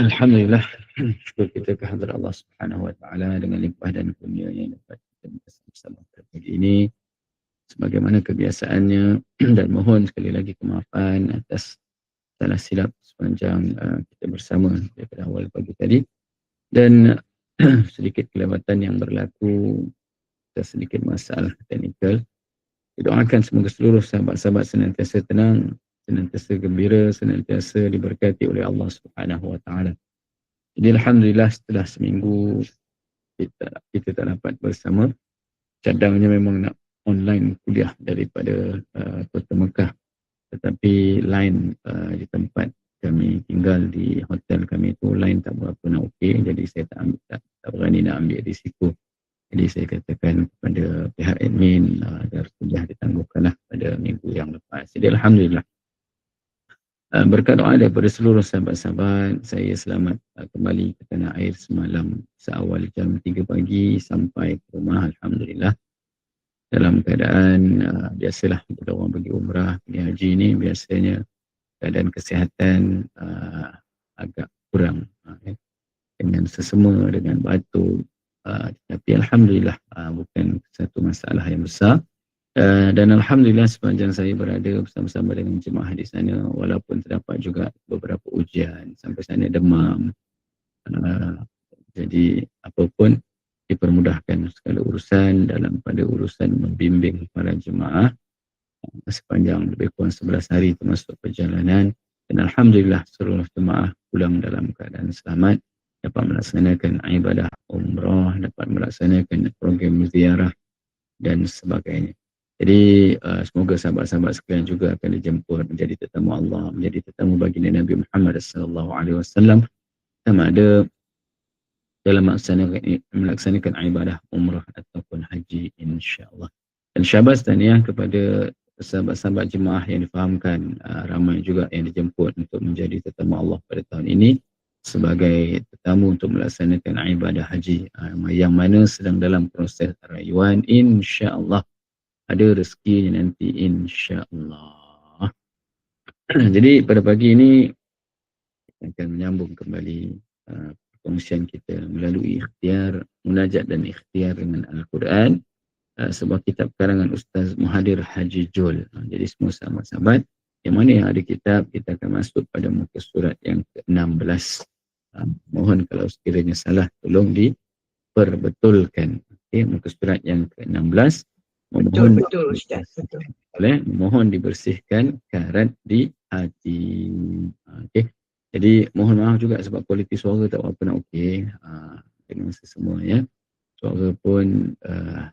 Alhamdulillah. Syukur kita kehadrat Allah Subhanahu wa taala dengan limpah dan kurnia yang dapat kita pada pagi ini. Sebagaimana kebiasaannya dan mohon sekali lagi kemaafan atas salah silap sepanjang uh, kita bersama daripada awal pagi tadi. Dan sedikit kelewatan yang berlaku dan sedikit masalah teknikal. Doakan semoga seluruh sahabat-sahabat senantiasa tenang senantiasa gembira, senantiasa diberkati oleh Allah Subhanahu Wa Taala. Jadi alhamdulillah setelah seminggu kita kita tak dapat bersama, cadangnya memang nak online kuliah daripada uh, Kota Mekah, tetapi line uh, di tempat kami tinggal di hotel kami itu line tak berapa nak okey, jadi saya tak ambil tak, tak berani nak ambil risiko. Jadi saya katakan kepada pihak admin uh, agar kuliah ditangguhkanlah pada minggu yang lepas. Jadi alhamdulillah berkat doa daripada seluruh sahabat-sahabat saya selamat uh, kembali ke tanah air semalam seawal jam 3 pagi sampai ke rumah Alhamdulillah. Dalam keadaan uh, biasalah bila orang pergi umrah pergi haji ni biasanya keadaan kesihatan uh, agak kurang uh, eh, dengan sesama dengan batuk uh, tapi Alhamdulillah uh, bukan satu masalah yang besar Uh, dan Alhamdulillah sepanjang saya berada bersama-sama dengan jemaah di sana walaupun terdapat juga beberapa ujian sampai sana demam. Uh, jadi apapun dipermudahkan segala urusan dalam pada urusan membimbing para jemaah uh, sepanjang lebih kurang 11 hari termasuk perjalanan. Dan Alhamdulillah seluruh jemaah pulang dalam keadaan selamat dapat melaksanakan ibadah umrah dapat melaksanakan program ziarah dan sebagainya jadi uh, semoga sahabat-sahabat sekalian juga akan dijemput menjadi tetamu Allah, menjadi tetamu baginda Nabi Muhammad sallallahu alaihi wasallam sama ada dalam melaksanakan, melaksanakan ibadah umrah ataupun haji insya-Allah. Dan syabas tahniah kepada sahabat-sahabat jemaah yang difahamkan uh, ramai juga yang dijemput untuk menjadi tetamu Allah pada tahun ini sebagai tetamu untuk melaksanakan ibadah haji uh, yang mana sedang dalam proses rayuan insya-Allah ada rezeki nanti insya-Allah. Jadi pada pagi ini kita akan menyambung kembali uh, perkongsian kita melalui ikhtiar munajat dan ikhtiar dengan Al-Quran uh, sebuah kitab karangan Ustaz Muhadir Haji Jul. Uh, jadi semua sahabat-sahabat yang mana yang ada kitab kita akan masuk pada muka surat yang ke-16. Uh, mohon kalau sekiranya salah tolong diperbetulkan. Okay, muka surat yang ke-16 Betul, betul Ustaz. Betul. Boleh, mohon dibersihkan karat di hati. Okey. Jadi mohon maaf juga sebab kualiti suara tak apa nak okey. Uh, dengan sesemua ya. Suara pun uh,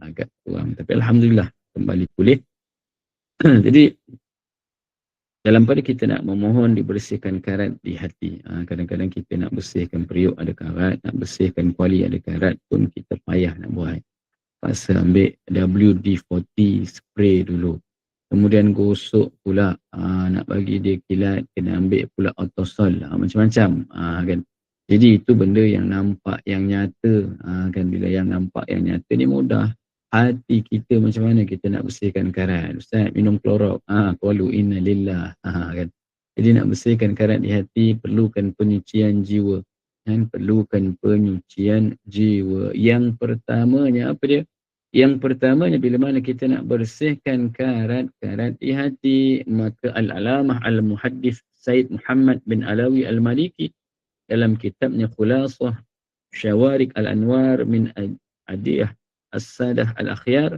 agak kurang. Tapi Alhamdulillah kembali pulih. Jadi dalam pada kita nak memohon dibersihkan karat di hati. Uh, kadang-kadang kita nak bersihkan periuk ada karat, nak bersihkan kuali ada karat pun kita payah nak buat pasal ambil WD-40 spray dulu. Kemudian gosok pula aa, ah, nak bagi dia kilat kena ambil pula autosol aa, ah, macam-macam aa, ah, kan. Jadi itu benda yang nampak yang nyata aa, kan bila yang nampak yang nyata ni mudah. Hati kita macam mana kita nak bersihkan karat. Ustaz minum klorok. Ah qalu inna lillah. Ha, kan. Jadi nak bersihkan karat di hati perlukan penyucian jiwa kan perlukan penyucian jiwa. Yang pertamanya apa dia? Yang pertamanya bila mana kita nak bersihkan karat-karat di hati, maka Al-Alamah Al-Muhaddis Said Muhammad bin Alawi Al-Maliki dalam kitabnya Khulasah Syawarik Al-Anwar min Adiyah As-Sadah Al-Akhyar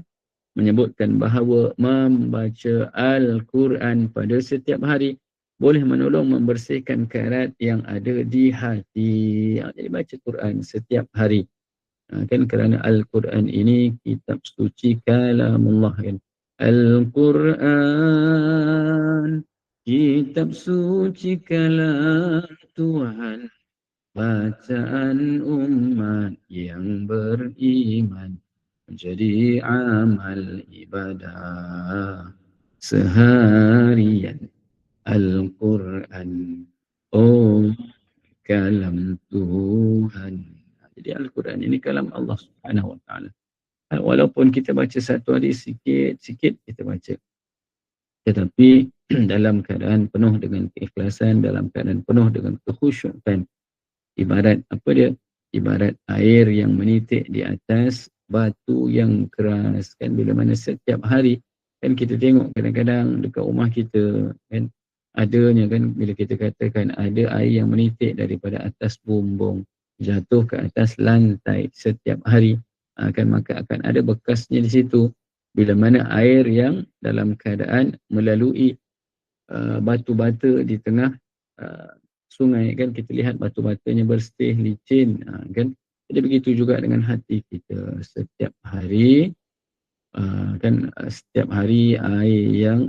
menyebutkan bahawa membaca Al-Quran pada setiap hari boleh menolong membersihkan karat yang ada di hati. Ha, jadi baca Quran setiap hari. Ha, kan kerana Al-Quran ini kitab suci kalamullah kan. Al-Quran kitab suci kalam Tuhan. Bacaan umat yang beriman menjadi amal ibadah seharian Al-Quran. Oh kalam Tuhan. Jadi Al-Quran ini kalam Allah subhanahu wa ta'ala. Walaupun kita baca satu hari sikit-sikit kita baca. Tetapi dalam keadaan penuh dengan keikhlasan Dalam keadaan penuh dengan kekhusyukan Ibarat apa dia? Ibarat air yang menitik di atas batu yang keras. Kan bila mana setiap hari kan kita tengok kadang-kadang dekat rumah kita kan adanya kan bila kita katakan ada air yang menitik daripada atas bumbung jatuh ke atas lantai setiap hari akan ha, maka akan ada bekasnya di situ. Bila mana air yang dalam keadaan melalui uh, batu bata di tengah uh, sungai kan kita lihat batu batanya bersih licin uh, kan. Jadi begitu juga dengan hati kita. Setiap hari uh, kan setiap hari air yang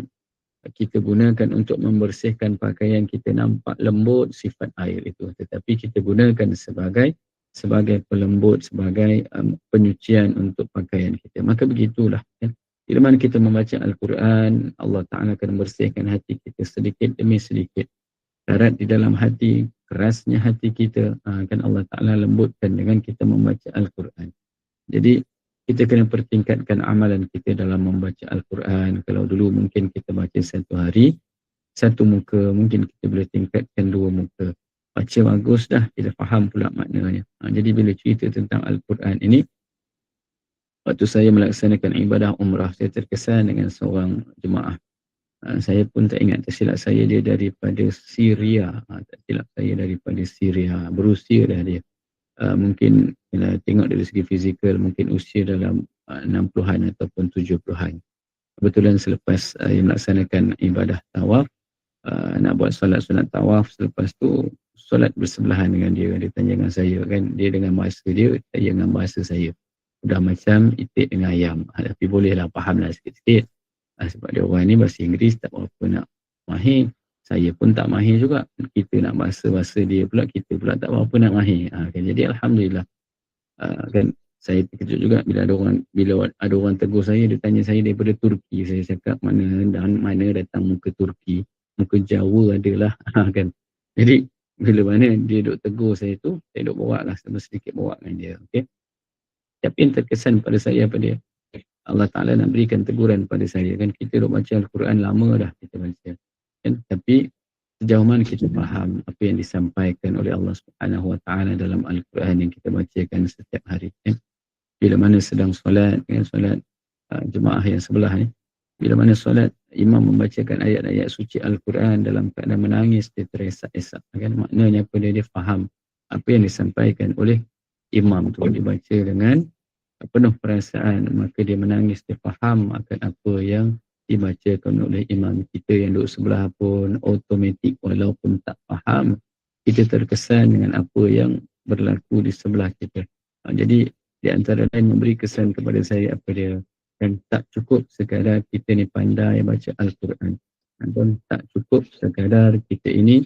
kita gunakan untuk membersihkan pakaian kita nampak lembut sifat air itu. Tetapi kita gunakan sebagai sebagai pelembut sebagai um, penyucian untuk pakaian kita. Maka begitulah kan bila mana kita membaca Al-Quran Allah Ta'ala akan membersihkan hati kita sedikit demi sedikit. Karat di dalam hati kerasnya hati kita uh, kan Allah Ta'ala lembutkan dengan kita membaca Al-Quran. Jadi kita kena pertingkatkan amalan kita dalam membaca Al-Quran. Kalau dulu mungkin kita baca satu hari, satu muka, mungkin kita boleh tingkatkan dua muka. Baca bagus dah, kita faham pula maknanya. Ha, jadi bila cerita tentang Al-Quran ini, waktu saya melaksanakan ibadah umrah, saya terkesan dengan seorang jemaah. Ha, saya pun tak ingat tersilap saya dia daripada Syria. Ha, tak silap saya daripada Syria. Berusia dah dia. Uh, mungkin bila tengok dari segi fizikal mungkin usia dalam uh, 60-an ataupun 70-an. Kebetulan selepas uh, yang melaksanakan ibadah tawaf, uh, nak buat solat sunat tawaf selepas tu solat bersebelahan dengan dia. Dia tanya dengan saya kan, dia dengan bahasa dia, saya dengan bahasa saya. Sudah macam itik dengan ayam. Uh, tapi bolehlah faham lah sikit-sikit. Uh, sebab dia orang ni bahasa Inggeris tak berapa nak mahir saya pun tak mahir juga. Kita nak bahasa-bahasa dia pula kita pula tak apa nak mahir. Ha, kan? jadi Alhamdulillah. Ha, kan? Saya terkejut juga bila ada orang bila ada orang tegur saya dia tanya saya daripada Turki. Saya cakap mana dan mana datang muka Turki? Muka Jawa adalah. Ha, kan? Jadi bila mana dia duk tegur saya tu saya duk bawa lah sama sedikit bawa dengan dia okay? tapi yang terkesan pada saya apa dia? Allah Ta'ala nak berikan teguran pada saya kan? Kita duk baca Al-Quran lama dah kita baca kan? tapi sejauh mana kita faham apa yang disampaikan oleh Allah Subhanahu Wa Taala dalam Al-Quran yang kita bacakan setiap hari kan? bila mana sedang solat kan? Solat uh, jemaah yang sebelah ni bila mana solat imam membacakan ayat-ayat suci Al-Quran dalam keadaan menangis dia teresak-esak kan? Maknanya apa dia? Dia faham apa yang disampaikan oleh imam tu. Dibaca dengan penuh perasaan maka dia menangis dia faham akan apa yang dibacakan oleh imam kita yang duduk sebelah pun automatik walaupun tak faham kita terkesan dengan apa yang berlaku di sebelah kita. Ha, jadi di antara lain memberi kesan kepada saya apa dia dan tak cukup sekadar kita ni pandai baca Al-Quran. Dan tak cukup sekadar kita ini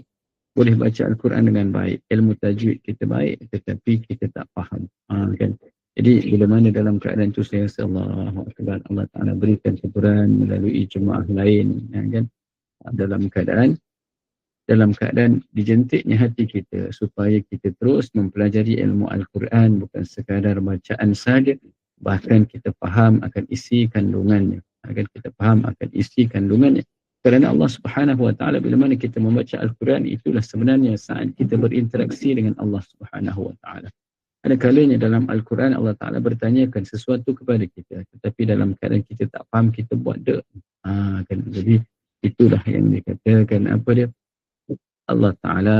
boleh baca Al-Quran dengan baik. Ilmu tajwid kita baik tetapi kita tak faham. Ha, kan? Jadi bila mana dalam keadaan itu saya rasa Allah Allah Ta'ala berikan syukuran melalui jemaah lain ya, kan? dalam keadaan dalam keadaan dijentiknya hati kita supaya kita terus mempelajari ilmu Al-Quran bukan sekadar bacaan saja bahkan kita faham akan isi kandungannya. Agar kita faham akan isi kandungannya. Kerana Allah Subhanahu Wa Taala bila mana kita membaca Al-Quran itulah sebenarnya saat kita berinteraksi dengan Allah Subhanahu Wa Taala ada kalanya dalam Al-Quran Allah Ta'ala bertanyakan sesuatu kepada kita. Tetapi dalam keadaan kita tak faham, kita buat dek. Ha, kan? Jadi itulah yang dikatakan apa dia. Allah Ta'ala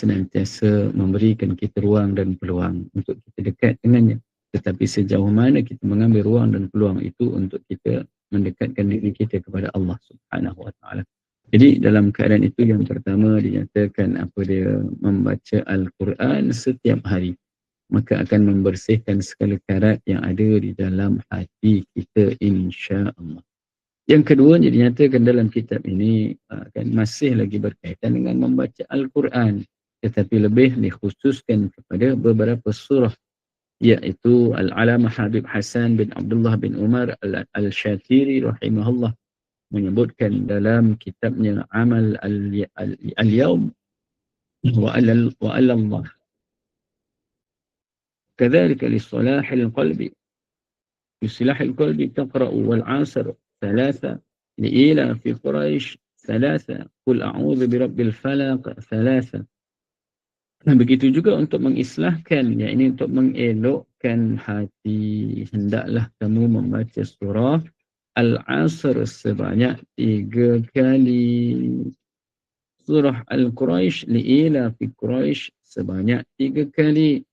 senantiasa memberikan kita ruang dan peluang untuk kita dekat dengannya. Tetapi sejauh mana kita mengambil ruang dan peluang itu untuk kita mendekatkan diri kita kepada Allah Subhanahu Wa Taala. Jadi dalam keadaan itu yang pertama dinyatakan apa dia membaca Al-Quran setiap hari maka akan membersihkan segala karat yang ada di dalam hati kita insya Allah. Yang kedua yang dinyatakan dalam kitab ini akan masih lagi berkaitan dengan membaca Al-Quran tetapi lebih dikhususkan kepada beberapa surah iaitu Al-Alamah Habib Hasan bin Abdullah bin Umar Al-Shatiri rahimahullah menyebutkan dalam kitabnya Amal Al-Yawm wa Allah كذلك لصلاح القلب لصلاح القلب تقرأ والعصر ثلاثة لإيلا في قريش ثلاثة قل أعوذ برب الفلق ثلاثة Nah, begitu juga untuk mengislahkan, ya ini untuk mengelokkan hati. Hendaklah kamu membaca surah Al-Asr sebanyak tiga kali. Surah Al-Quraish li'ila fi Quraish sebanyak tiga kali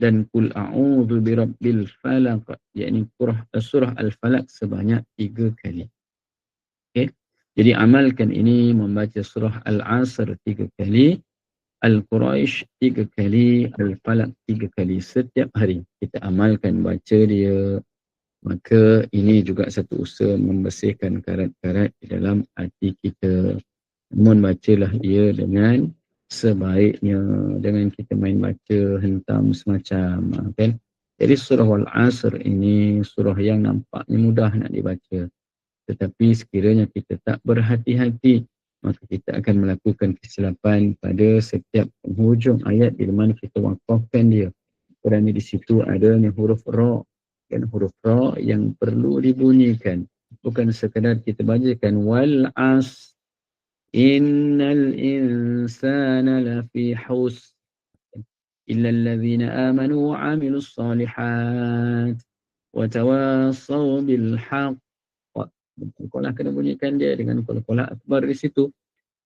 dan kul a'udzu birabbil falaq yakni surah surah al-falaq sebanyak tiga kali. Okey. Jadi amalkan ini membaca surah al-asr tiga kali, al-quraish tiga kali, al-falaq tiga kali setiap hari. Kita amalkan baca dia maka ini juga satu usaha membersihkan karat-karat di dalam hati kita. Mohon bacalah ia dengan sebaiknya dengan kita main baca hentam semacam ah, kan? Jadi surah Al-Asr ini surah yang nampaknya mudah nak dibaca. Tetapi sekiranya kita tak berhati-hati maka kita akan melakukan kesilapan pada setiap penghujung ayat di mana kita wakafkan dia. Kerana di situ adanya huruf ra kan huruf ra yang perlu dibunyikan. Bukan sekadar kita bacakan wal as إن الإنسان لفي حس إلا الذين آمنوا وعملوا الصالحات وتواصوا بالحق قل أكبر بني كان دي لغن قل قل أكبر رسيتو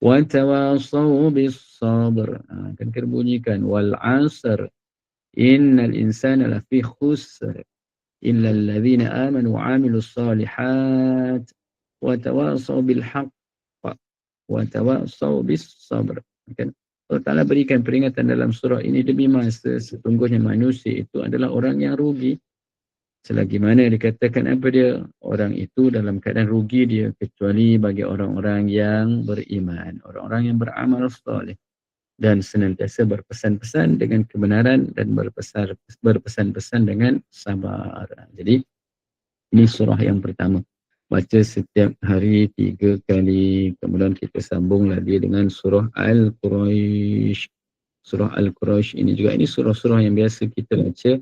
وتواصوا بالصبر كان كر بني كان والعصر إن الإنسان لفي خسر إلا الذين آمنوا وعملوا الصالحات وتواصوا بالحق wa tawassaw bis sabr. Kan? Allah Ta'ala berikan peringatan dalam surah ini demi masa setungguhnya manusia itu adalah orang yang rugi. Selagi mana dikatakan apa dia? Orang itu dalam keadaan rugi dia kecuali bagi orang-orang yang beriman. Orang-orang yang beramal soleh. Dan senantiasa berpesan-pesan dengan kebenaran dan berpesan-pesan dengan sabar. Jadi ini surah yang pertama baca setiap hari tiga kali. Kemudian kita sambung lagi dengan surah Al-Quraish. Surah Al-Quraish ini juga ini surah-surah yang biasa kita baca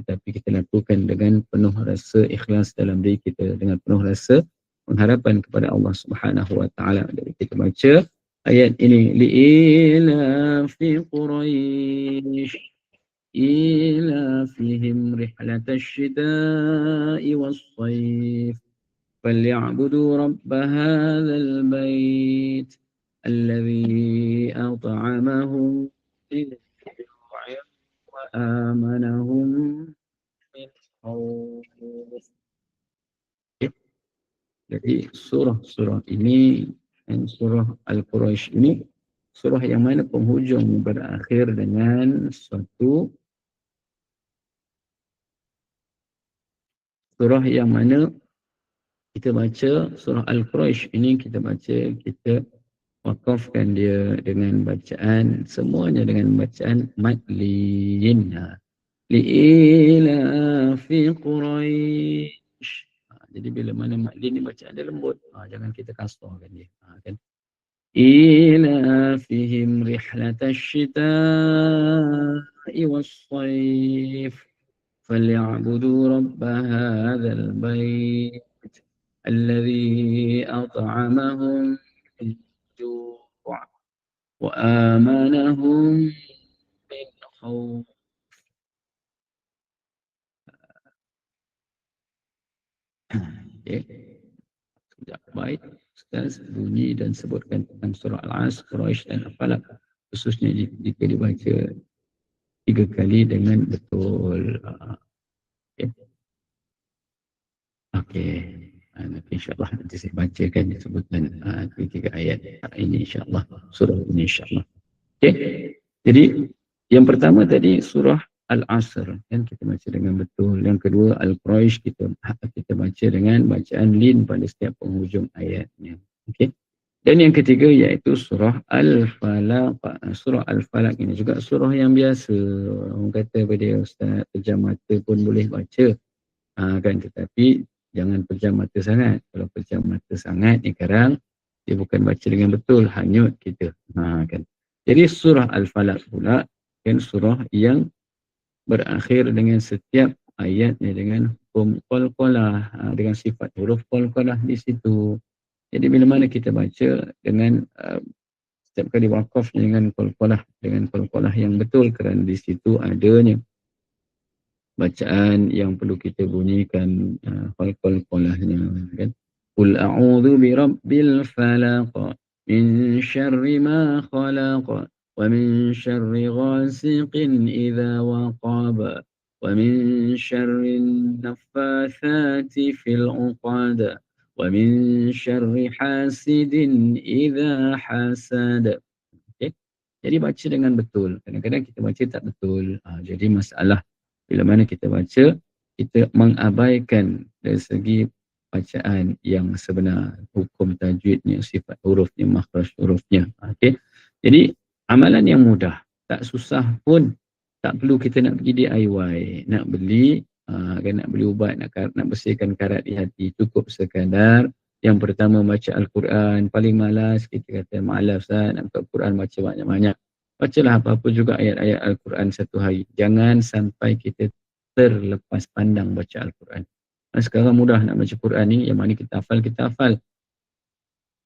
tetapi kita lakukan dengan penuh rasa ikhlas dalam diri kita dengan penuh rasa pengharapan kepada Allah Subhanahu wa taala. Jadi kita baca ayat ini li'ila fi quraish ila fihim rihlatash shita'i was-sayf فليعبدوا رب هذا البيت الذي أطعمهم من جوع وآمنهم من خوف Jadi surah-surah ini dan surah Al-Quraisy ini surah yang mana penghujung berakhir dengan suatu surah yang mana kita baca surah Al-Quraish. Ini kita baca kita wakafkan dia dengan bacaan semuanya dengan bacaan madlin liila fi quraish. Ha, jadi bila mana madlin ni bacaan dia lembut ha, jangan kita kasarkan dia. Ha, kan? Ila fihim rihlatash shita'i was-sayf. Falyabudu rabb hadzal bait الذي أطعمهم من جوع وآمنهم من خوف Baik, Ustaz bunyi dan sebutkan tentang surah Al-As, Quraish dan Al-Falaq. khususnya jika dibaca tiga kali dengan betul. Uh, okay. okay. Uh, insyaAllah nanti saya bacakan sebutan uh, tiga ayat ini insyaAllah. Surah ini insyaAllah. Okay. Jadi yang pertama tadi surah Al-Asr kan kita baca dengan betul. Yang kedua Al-Quraish kita kita baca dengan bacaan lin pada setiap penghujung ayatnya. Okey. Dan yang ketiga iaitu surah Al-Falaq. Surah Al-Falaq ini juga surah yang biasa. Orang kata pada ustaz pejam mata pun boleh baca. Ha, kan tetapi jangan pejam mata sangat. Kalau pejam mata sangat ni sekarang dia bukan baca dengan betul hanyut kita. Ha, kan. Jadi surah Al-Falaq pula kan surah yang berakhir dengan setiap ayatnya dengan hukum qalqalah ha, dengan sifat huruf qalqalah di situ. Jadi bila mana kita baca dengan uh, setiap kali wakaf dengan qalqalah dengan qalqalah yang betul kerana di situ adanya bacaan yang perlu kita bunyikan uh, qalqal qalahnya kan? Qul a'udzu bi rabbil falaq min syarri ma khalaq wa min syarri ghasiqin idza waqab wa min syarri nafathati fil 'uqad wa min syarri hasidin idza hasad. Okay. jadi baca dengan betul. Kadang-kadang kita baca tak betul. Ha, jadi masalah bila mana kita baca, kita mengabaikan dari segi bacaan yang sebenar. Hukum tajwidnya, sifat hurufnya, makhraj hurufnya. Okay. Jadi amalan yang mudah tak susah pun tak perlu kita nak pergi DIY nak beli uh, nak beli ubat nak nak bersihkan karat di hati cukup sekadar yang pertama baca al-Quran paling malas kita kata malas Ustaz nak baca Quran baca banyak-banyak bacalah apa-apa juga ayat-ayat al-Quran satu hari. Jangan sampai kita terlepas pandang baca al-Quran. Nah, sekarang mudah nak baca Quran ni yang mana kita hafal kita hafal.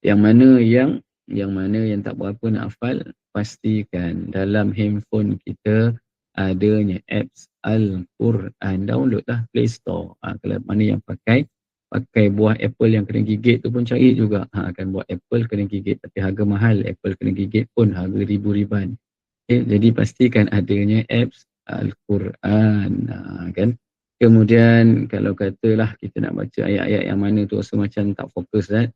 Yang mana yang yang mana yang tak berapa nak hafal pastikan dalam handphone kita adanya apps Al-Quran. Download lah Play Store. Ha, kalau mana yang pakai pakai buah Apple yang kena gigit tu pun cari juga. Ha, kan buah Apple kena gigit tapi harga mahal. Apple kena gigit pun harga ribu-riban okay, jadi pastikan adanya apps Al-Quran ha, kan kemudian kalau katalah kita nak baca ayat-ayat yang mana tu rasa macam tak fokus kan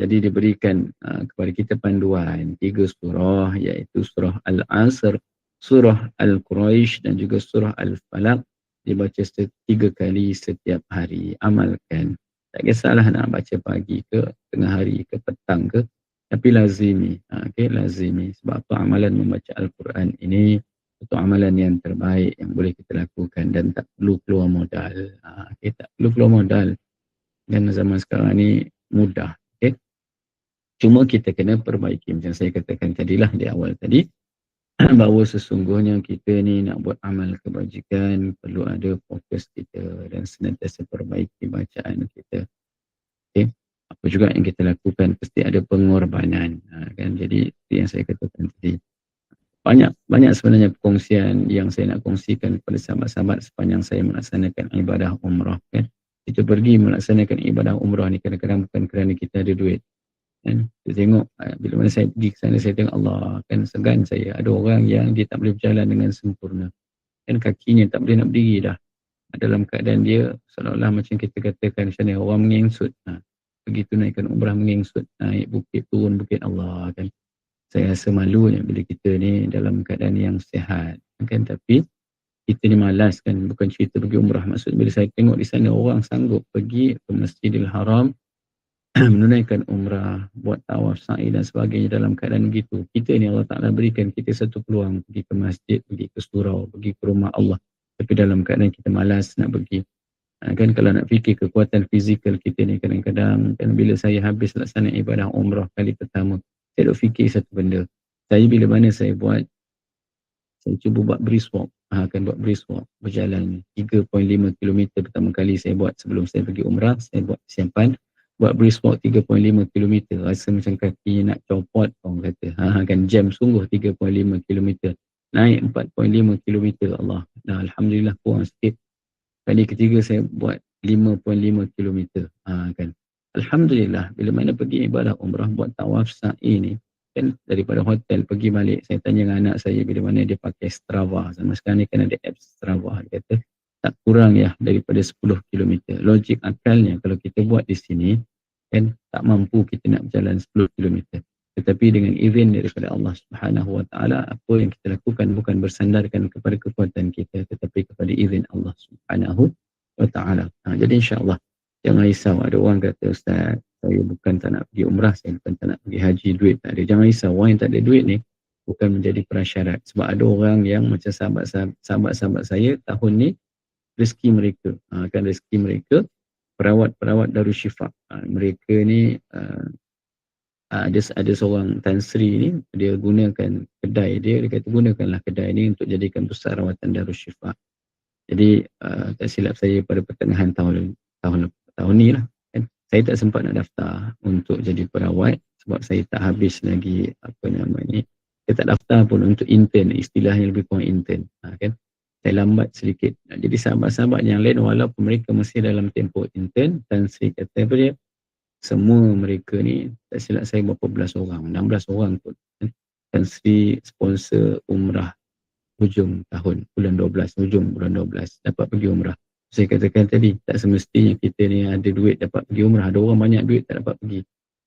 jadi diberikan uh, kepada kita panduan tiga surah iaitu surah Al-Asr, surah Al-Quraisy dan juga surah Al-Falaq dibaca tiga kali setiap hari. Amalkan. Tak kisahlah nak baca pagi ke, tengah hari ke, petang ke. Tapi lazimi. Uh, okay, lazimi. Sebab tu amalan membaca Al-Quran ini itu amalan yang terbaik yang boleh kita lakukan dan tak perlu keluar modal. Uh, okay, tak perlu keluar modal. Dan zaman sekarang ni mudah Cuma kita kena perbaiki macam saya katakan tadilah di awal tadi bahawa sesungguhnya kita ni nak buat amal kebajikan perlu ada fokus kita dan senantiasa perbaiki bacaan kita. Okay. Apa juga yang kita lakukan pasti ada pengorbanan. Ha, kan? Jadi itu yang saya katakan tadi. Banyak banyak sebenarnya perkongsian yang saya nak kongsikan kepada sahabat-sahabat sepanjang saya melaksanakan ibadah umrah. Kan? Kita pergi melaksanakan ibadah umrah ni kadang-kadang bukan kerana kita ada duit kan saya tengok ah, bila mana saya pergi ke sana saya tengok Allah kan segan saya ada orang yang dia tak boleh berjalan dengan sempurna kan kakinya tak boleh nak berdiri dah dalam keadaan dia seolah-olah macam kita katakan macam ni orang mengengsut ha, pergi tunaikan umrah mengengsut naik bukit turun bukit Allah kan saya rasa malu bila kita ni dalam keadaan yang sehat kan tapi kita ni malas kan bukan cerita pergi umrah maksud bila saya tengok di sana orang sanggup pergi ke Masjidil Haram menunaikan umrah, buat tawaf, sa'i dan sebagainya dalam keadaan begitu. Kita ni Allah Ta'ala berikan kita satu peluang pergi ke masjid, pergi ke surau, pergi ke rumah Allah. Tapi dalam keadaan kita malas nak pergi. Ha, kan kalau nak fikir kekuatan fizikal kita ni kadang-kadang kan bila saya habis laksana ibadah umrah kali pertama, saya duk fikir satu benda. Saya bila mana saya buat, saya cuba buat brisk walk. Ha, kan buat brisk walk, berjalan 3.5 km pertama kali saya buat sebelum saya pergi umrah, saya buat siapan buat brisk walk 3.5 km rasa macam kaki nak copot orang kata. Ha, kan jam sungguh 3.5 km naik 4.5 km Allah. Dah Alhamdulillah kurang sikit kali ketiga saya buat 5.5 km ha, kan? Alhamdulillah bila mana pergi ibadah umrah buat tawaf sa'i ni kan? Daripada hotel pergi balik saya tanya dengan anak saya bila mana dia pakai Strava. Sama sekarang ni kan ada app Strava dia kata tak kurang ya daripada 10 km logik akalnya kalau kita buat di sini kan tak mampu kita nak berjalan 10 km tetapi dengan izin daripada Allah Subhanahu wa taala apa yang kita lakukan bukan bersandarkan kepada kekuatan kita tetapi kepada izin Allah Subhanahu wa taala ha, jadi insyaallah jangan risau ada orang kata ustaz saya bukan tak nak pergi umrah, saya bukan tak nak pergi haji, duit tak ada. Jangan risau, orang yang tak ada duit ni bukan menjadi prasyarat. Sebab ada orang yang macam sahabat-sahabat saya tahun ni rezeki mereka, ha, kan rezeki mereka perawat-perawat Darul Syifa. Ha, mereka ni uh, ada ada seorang Tan Sri ni dia gunakan kedai dia dia kata gunakanlah kedai ni untuk jadikan pusat rawatan Darul Syifa. Jadi uh, tak silap saya pada pertengahan tahun tahun tahun ni lah saya tak sempat nak daftar untuk jadi perawat sebab saya tak habis lagi apa nama ni. Saya tak daftar pun untuk intern istilahnya lebih kurang intern ha, kan. Saya lambat sedikit. Jadi sahabat-sahabat yang lain walaupun mereka masih dalam tempoh intern dan saya kata apa dia semua mereka ni tak silap saya berapa belas orang 16 orang pun kan? dan Sri sponsor umrah hujung tahun bulan 12 hujung bulan 12 dapat pergi umrah. Saya katakan tadi tak semestinya kita ni ada duit dapat pergi umrah. Ada orang banyak duit tak dapat pergi.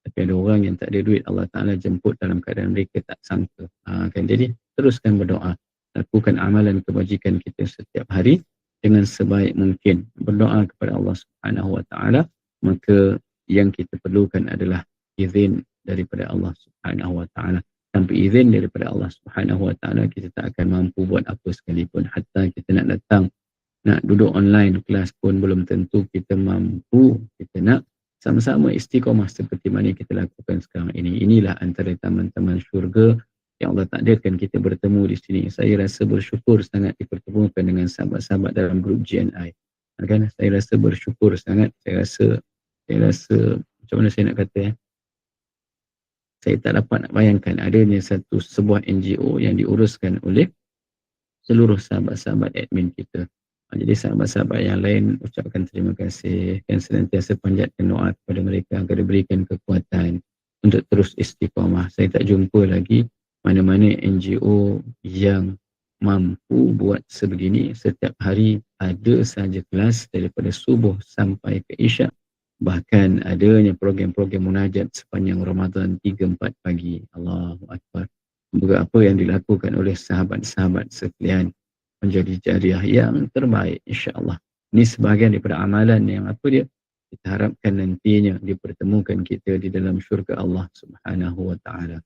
Tapi ada orang yang tak ada duit Allah Ta'ala jemput dalam keadaan mereka tak sangka. Ha, kan? jadi teruskan berdoa. Lakukan amalan kebajikan kita setiap hari dengan sebaik mungkin. Berdoa kepada Allah Subhanahu Wa Ta'ala maka yang kita perlukan adalah izin daripada Allah Subhanahu Wa Ta'ala. Tanpa izin daripada Allah Subhanahu Wa Ta'ala kita tak akan mampu buat apa sekalipun. Hatta kita nak datang nak duduk online kelas pun belum tentu kita mampu. Kita nak sama-sama istiqomah seperti mana kita lakukan sekarang ini. Inilah antara taman-taman syurga yang Allah takdirkan kita bertemu di sini. Saya rasa bersyukur sangat dipertemukan dengan sahabat-sahabat dalam grup GNI kan saya rasa bersyukur sangat. Saya rasa saya rasa macam mana saya nak kata ya saya tak dapat nak bayangkan adanya satu sebuah NGO yang diuruskan oleh seluruh sahabat-sahabat admin kita. Jadi sahabat-sahabat yang lain ucapkan terima kasih dan senantiasa panjatkan doa kepada mereka agar diberikan kekuatan untuk terus istiqamah. Saya tak jumpa lagi mana-mana NGO yang mampu buat sebegini. Setiap hari ada saja kelas daripada subuh sampai ke isyak bahkan adanya program-program munajat sepanjang Ramadan 3-4 pagi Allahu Akbar Semoga apa yang dilakukan oleh sahabat-sahabat sekalian menjadi jariah yang terbaik insyaAllah. Ini sebahagian daripada amalan yang apa dia? Kita harapkan nantinya dipertemukan kita di dalam syurga Allah subhanahu wa ta'ala.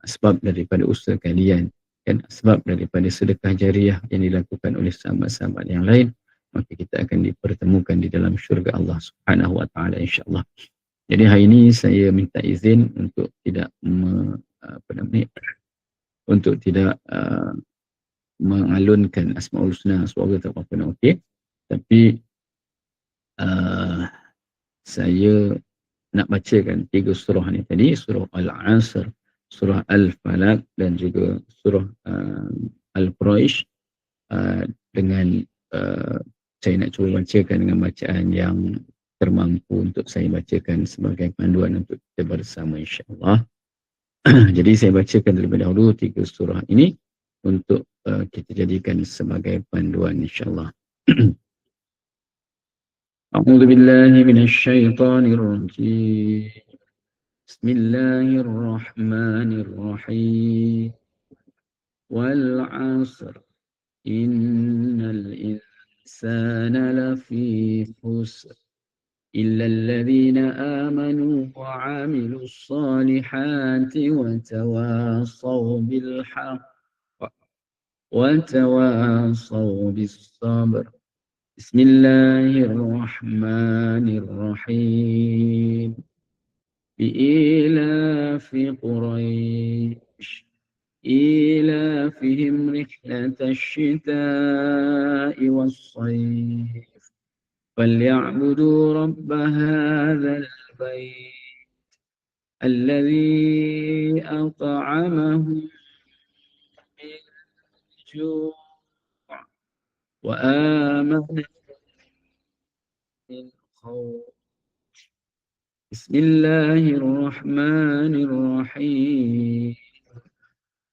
Sebab daripada usaha kalian dan sebab daripada sedekah jariah yang dilakukan oleh sahabat-sahabat yang lain maka kita akan dipertemukan di dalam syurga Allah subhanahu wa ta'ala insyaAllah. Jadi hari ini saya minta izin untuk tidak me, apa namanya untuk tidak uh, mengalunkan Asmaul Husna. Semoga nak okey? Tapi uh, saya nak bacakan tiga surah ni tadi. Surah Al-Asr surah Al-Falaq dan juga surah uh, Al-Quraish uh, dengan uh, saya nak cuba bacakan dengan bacaan yang termampu untuk saya bacakan sebagai panduan untuk kita bersama insyaAllah jadi saya bacakan terlebih dahulu tiga surah ini untuk uh, kita jadikan sebagai panduan insyaallah. A'udzu billahi minasyaitonir rajim. Bismillahirrahmanirrahim. Wal 'asr innal insana lafi khusr إلا الذين آمنوا وعملوا الصالحات وتواصوا بالحق وتواصوا بالصبر. بسم الله الرحمن الرحيم. بإيلاف قريش. إيلافهم رحلة الشتاء والصيف. فليعبدوا رب هذا البيت الذي أطعمهم الجوع وآمن من خوف بسم الله الرحمن الرحيم.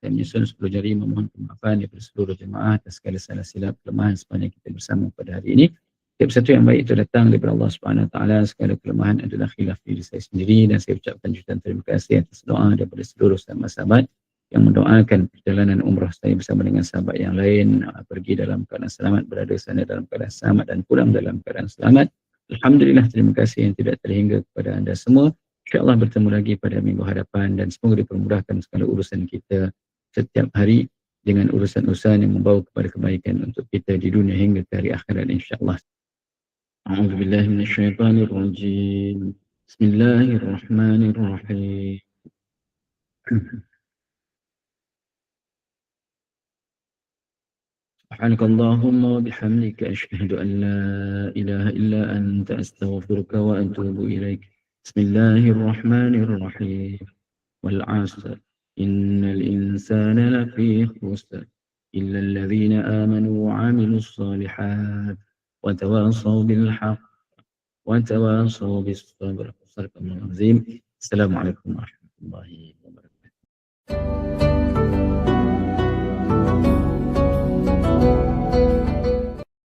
Dan menyusun 10 jari memohon kemaafan kepada seluruh jemaah atas segala salah silap kelemahan sepanjang kita bersama pada hari ini. Setiap satu yang baik itu datang daripada Allah Subhanahu Wa Taala. Segala kelemahan adalah khilaf diri saya sendiri dan saya ucapkan jutaan terima kasih atas doa daripada seluruh sahabat-sahabat yang mendoakan perjalanan umrah saya bersama dengan sahabat yang lain uh, pergi dalam keadaan selamat berada sana dalam keadaan selamat dan pulang dalam keadaan selamat. Alhamdulillah terima kasih yang tidak terhingga kepada anda semua. InsyaAllah bertemu lagi pada minggu hadapan dan semoga dipermudahkan segala urusan kita setiap hari dengan urusan-urusan yang membawa kepada kebaikan untuk kita di dunia hingga ke hari akhirat insyaAllah. أعوذ بالله من الشيطان الرجيم بسم الله الرحمن الرحيم سبحانك اللهم وبحمدك أشهد أن لا إله إلا أنت أستغفرك وأتوب إليك بسم الله الرحمن الرحيم والعصر إن الإنسان لفي خسر إلا الذين آمنوا وعملوا الصالحات وتواصوا بالحق وتواصوا بالصبر. صدق الله العظيم. السلام عليكم ورحمة الله وبركاته.